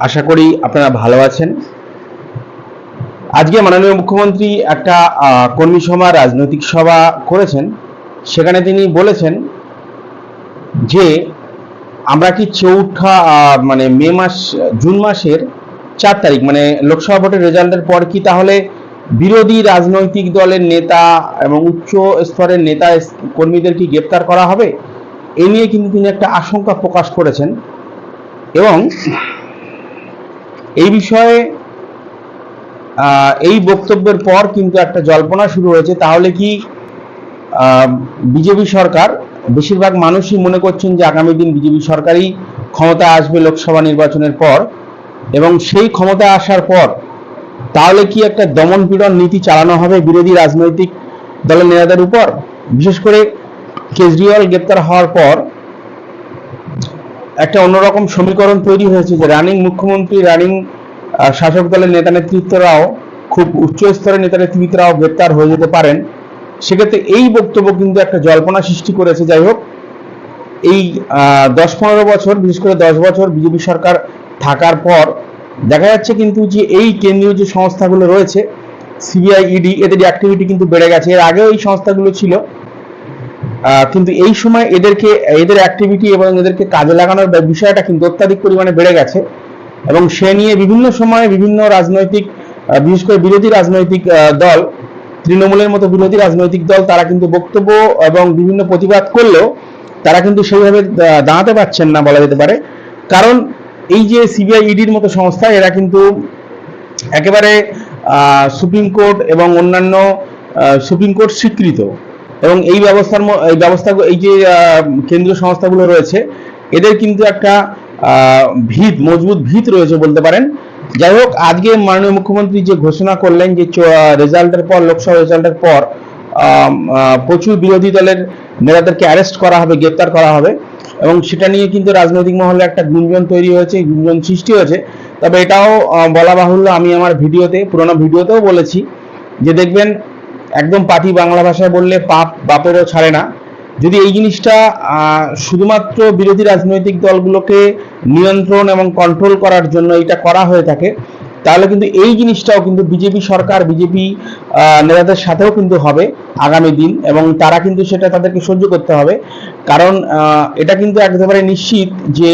আশা করি আপনারা ভালো আছেন। আজকে মাননীয় মুখ্যমন্ত্রী একটা কর্মী সভা, রাজনৈতিক সভা করেছেন। সেখানে তিনি বলেছেন যে, আমরা কি চৌঠা মানে মে মাস, জুন মাসের চার তারিখ মানে লোকসভা ভোটের রেজাল্টের পর কি তাহলে বিরোধী রাজনৈতিক দলের নেতা এবং উচ্চ স্তরের নেতা কর্মীদের কি গ্রেপ্তার করা হবে? এ নিয়ে কিন্তু তিনি একটা আশঙ্কা প্রকাশ করেছেন। এবং এই বিষয়ে এই বক্তব্যের পর কিন্তু একটা জল্পনা শুরু হয়েছে। তাহলে কি বিজেপি সরকার, বেশিরভাগ মানুষই মনে করছেন যে আগামী দিন বিজেপি সরকারই ক্ষমতা আসবে লোকসভা নির্বাচনের পর এবং সেই ক্ষমতা আসার পর তাহলে কি একটা দমন পীড়ন নীতি চালানো হবে বিরোধী রাজনৈতিক দলের নেতাদের উপর? বিশেষ করে কেজরিওয়াল গ্রেপ্তার হওয়ার পর একটা অন্যরকম সমীকরণ তৈরি হয়েছে যে রানিং মুখ্যমন্ত্রী, রানিং শাসক দলের নেতা নেতৃত্বরাও খুব উচ্চ স্তরের নেতা নেতৃত্বরাও গ্রেপ্তার হয়ে যেতে পারেন। সেক্ষেত্রে এই বক্তব্য কিন্তু একটা জল্পনা সৃষ্টি করেছে। যাই হোক, এই দশ পনেরো বছর, বিশেষ করে দশ বছর বিজেপি সরকার থাকার পর দেখা যাচ্ছে কিন্তু যে এই কেন্দ্রীয় যে সংস্থাগুলো রয়েছে, সিবিআই, ইডি, এদের অ্যাক্টিভিটি কিন্তু বেড়ে গেছে। এর আগেও এই সংস্থাগুলো ছিল। কিন্তু এই সময় এদেরকে, এদের অ্যাক্টিভিটি এবং এদেরকে কাজে লাগানোর বিষয়টা কিন্তু অত্যাধিক পরিমাণে বেড়ে গেছে। এবং সে নিয়ে বিভিন্ন সময়ে বিভিন্ন রাজনৈতিক বিশেষ করে বিরোধী রাজনৈতিক দল, তৃণমূলের মতো বিরোধী রাজনৈতিক দল তারা কিন্তু বক্তব্য এবং বিভিন্ন প্রতিবাদ করলেও তারা কিন্তু সেইভাবে দাঁড়াতে পারছেন না বলা যেতে পারে। কারণ এই যে সিবিআই ইডির মতো সংস্থা, এরা কিন্তু একেবারে সুপ্রিম কোর্ট এবং অন্যান্য সুপ্রিম কোর্ট স্বীকৃত। এবং এই ব্যবস্থার এই ব্যবস্থা, এই যে কেন্দ্রীয় সংস্থাগুলো রয়েছে, এদের কিন্তু একটা ভিত, মজবুত ভিত রয়েছে বলতে পারেন। যাই হোক, আজকে মাননীয় মুখ্যমন্ত্রী যে ঘোষণা করলেন যে রেজাল্টের পর, লোকসভা রেজাল্টের পর প্রচুর বিরোধী দলের নেতাদেরকে অ্যারেস্ট করা হবে, গ্রেপ্তার করা হবে। এবং সেটা নিয়ে কিন্তু রাজনৈতিক মহলে একটা গুঞ্জন তৈরি হয়েছে, গুঞ্জন সৃষ্টি হয়েছে। তবে এটাও বলা বাহুল্য, আমি আমার ভিডিওতে, পুরোনো ভিডিওতেও বলেছি যে দেখবেন একদম পাতি বাংলা ভাষায় বললে পাপ বাপেরও ছাড়ে না। যদি এই জিনিসটা শুধুমাত্র বিরোধী রাজনৈতিক দলগুলোকে নিয়ন্ত্রণ এবং কন্ট্রোল করার জন্য এটা করা হয়ে থাকে, তাহলে কিন্তু এই জিনিসটাও কিন্তু বিজেপি সরকার, বিজেপি নেতাদের সাথেও কিন্তু হবে আগামী দিন এবং তারা কিন্তু সেটা তাদেরকে সহ্য করতে হবে। কারণ এটা কিন্তু একেবারে নিশ্চিত যে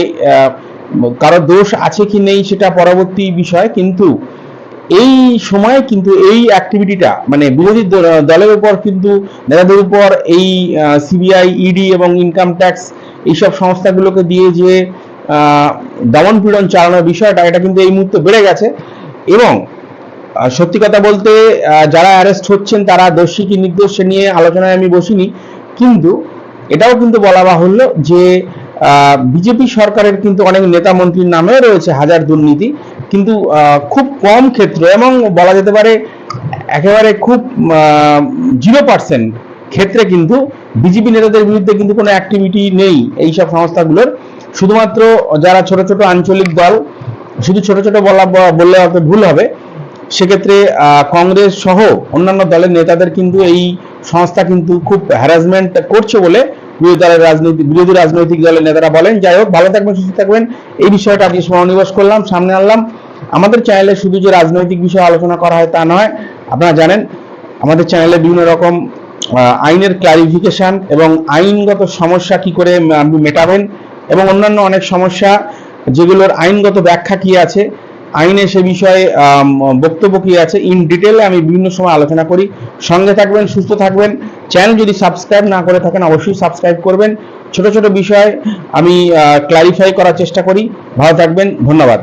কারও দোষ আছে কি নেই সেটা পরবর্তী বিষয়, কিন্তু এই সময় কিন্তু এই অ্যাক্টিভিটিটা মানে বিরোধী দলের উপর কিন্তু, নেতাদের উপর এই সিবিআই ইডি এবং ইনকাম ট্যাক্স এইসব সংস্থাগুলোকে দিয়ে যে দমন পীড়ন চালানোর বিষয়টা, এটা কিন্তু এই মুহূর্তে বেড়ে গেছে। এবং সত্যি কথা বলতে যারা অ্যারেস্ট হচ্ছেন, তারা দোষী কি নির্দোষ নিয়ে আলোচনায় আমি বসিনি। কিন্তু, এটাও কিন্তু বলা বাহুল্য যে বিজেপি সরকারের কিন্তু অনেক নেতা মন্ত্রীর নামেও রয়েছে হাজার দুর্নীতি। কিন্তু খুব কম ক্ষেত্র এবং বলা যেতে পারে একেবারে খুব জিরো পার্সেন্ট ক্ষেত্রে কিন্তু বিজেপি নেতাদের বিরুদ্ধে কিন্তু কোনো অ্যাক্টিভিটি নেই এই সব সংস্থাগুলোর। শুধুমাত্র যারা ছোট ছোট আঞ্চলিক দল, শুধু ছোট ছোট বলা বললে হয়তো ভুল হবে, সেক্ষেত্রে কংগ্রেস সহ অন্যান্য দলের নেতাদের কিন্তু এই সংস্থা কিন্তু খুব হ্যারাসমেন্ট করছে বলে বিরোধী দলের রাজনৈতিক বিরোধী রাজনৈতিক দলের নেতারা বলেন। যাই হোক, ভালো থাকবেন, সুস্থ থাকবেন। এই বিষয়টা আজকে সমানিবেশ করলাম, সামনে আনলাম। আমাদের চ্যানেলে শুধু যে রাজনৈতিক বিষয়ে আলোচনা করা হয় তা নয়, আপনারা জানেন, আমাদের চ্যানেলে বিভিন্ন রকম আইনের ক্লারিফিকেশন এবং আইনগত সমস্যা কি করে আপনি মেটাবেন এবং অন্যান্য অনেক সমস্যা যেগুলোর আইনগত ব্যাখ্যা কি আছে, আইনে সে বিষয়ে বক্তব্য কি আছে ইন ডিটেলে আমি বিভিন্ন সময় আলোচনা করি। সঙ্গে থাকবেন, সুস্থ থাকবেন। চ্যানেল যদি সাবস্ক্রাইব না করে থাকেন, অবশ্যই সাবস্ক্রাইব করবেন। ছোট ছোট বিষয় আমি ক্লারিফাই করার চেষ্টা করি। ভালো থাকবেন, ধন্যবাদ।